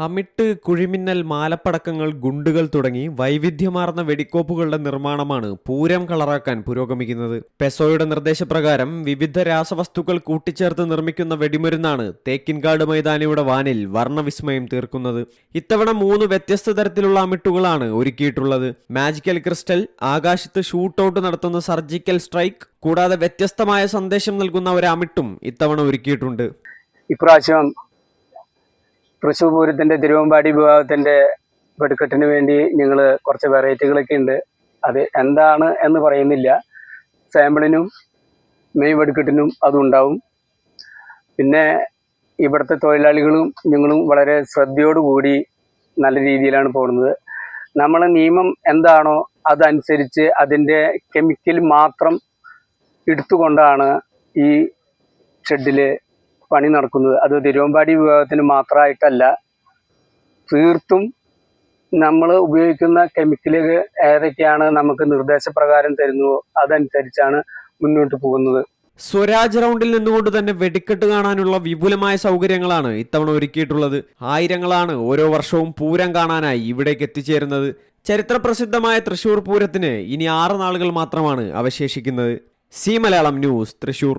അമിട്ട് കുഴിമിന്നൽ മാലപ്പടക്കങ്ങൾ ഗുണ്ടുകൾ തുടങ്ങി വൈവിധ്യമാർന്ന വെടിക്കോപ്പുകളുടെ നിർമ്മാണമാണ് പൂരം കളറാക്കാൻ പുരോഗമിക്കുന്നത്. പെസോയുടെ നിർദ്ദേശപ്രകാരം വിവിധ രാസവസ്തുക്കൾ കൂട്ടിച്ചേർത്ത് നിർമ്മിക്കുന്ന വെടിമരുന്നാണ് തേക്കിൻകാട് മൈതാനിയുടെ വാനിൽ വർണവിസ്മയം തീർക്കുന്നത്. ഇത്തവണ മൂന്ന് വ്യത്യസ്ത തരത്തിലുള്ള അമിട്ടുകളാണ് ഒരുക്കിയിട്ടുള്ളത്. മാജിക്കൽ ക്രിസ്റ്റൽ ആകാശത്ത് ഷൂട്ടൌട്ട് നടത്തുന്ന സർജിക്കൽ സ്ട്രൈക്ക് കൂടാതെ വ്യത്യസ്തമായ സന്ദേശം നൽകുന്ന ഒരു അമിട്ടും ഇത്തവണ ഒരുക്കിയിട്ടുണ്ട്. ഇപ്രാവശ്യം തൃശ്ശൂർ പൂരത്തിന്റെ തിരുവമ്പാടി വിഭാഗത്തിന്റെ വെടിക്കെട്ടിന് വേണ്ടി ഞങ്ങൾ കുറച്ച് വെറൈറ്റികളൊക്കെ ഉണ്ട്. അത് എന്താണ് എന്ന് പറയുന്നില്ല. സാമ്പിളിനും മെയ് വെടിക്കെട്ടിനും അതുണ്ടാവും പിന്നെ ഇവിടുത്തെ തൊഴിലാളികളും ഞങ്ങളും വളരെ ശ്രദ്ധയോടുകൂടി നല്ല രീതിയിലാണ് പോകുന്നത്. നമ്മൾ നിയമം എന്താണോ അതനുസരിച്ച് അതിന്റെ കെമിക്കൽ മാത്രം എടുത്തുകൊണ്ടാണ് ഈ ഷെഡിൽ പണി നടക്കുന്നത്. അത് തിരുവമ്പാടി വിഭാഗത്തിന് മാത്രമായിട്ടല്ല തീർത്തും നമ്മൾ ഉപയോഗിക്കുന്ന കെമിക്കലുകൾ ഏതൊക്കെയാണ് നമുക്ക് നിർദ്ദേശപ്രകാരം തരുന്നുവോ അതനുസരിച്ചാണ് മുന്നോട്ട് പോകുന്നത്. സ്വരാജ് റൗണ്ടിൽ നിന്നുകൊണ്ട് തന്നെ വെടിക്കെട്ട് കാണാനുള്ള വിപുലമായ സൗകര്യങ്ങളാണ് ഇത്തവണ ഒരുക്കിയിട്ടുള്ളത്. ആയിരങ്ങളാണ് ഓരോ വർഷവും പൂരം കാണാനായി ഇവിടേക്ക് എത്തിച്ചേരുന്നത്. ചരിത്ര പ്രസിദ്ധമായ തൃശൂർ പൂരത്തിന് ഇനി ആറ് നാളുകൾ മാത്രമാണ് അവശേഷിക്കുന്നത്. C Malayalam news Thrissur.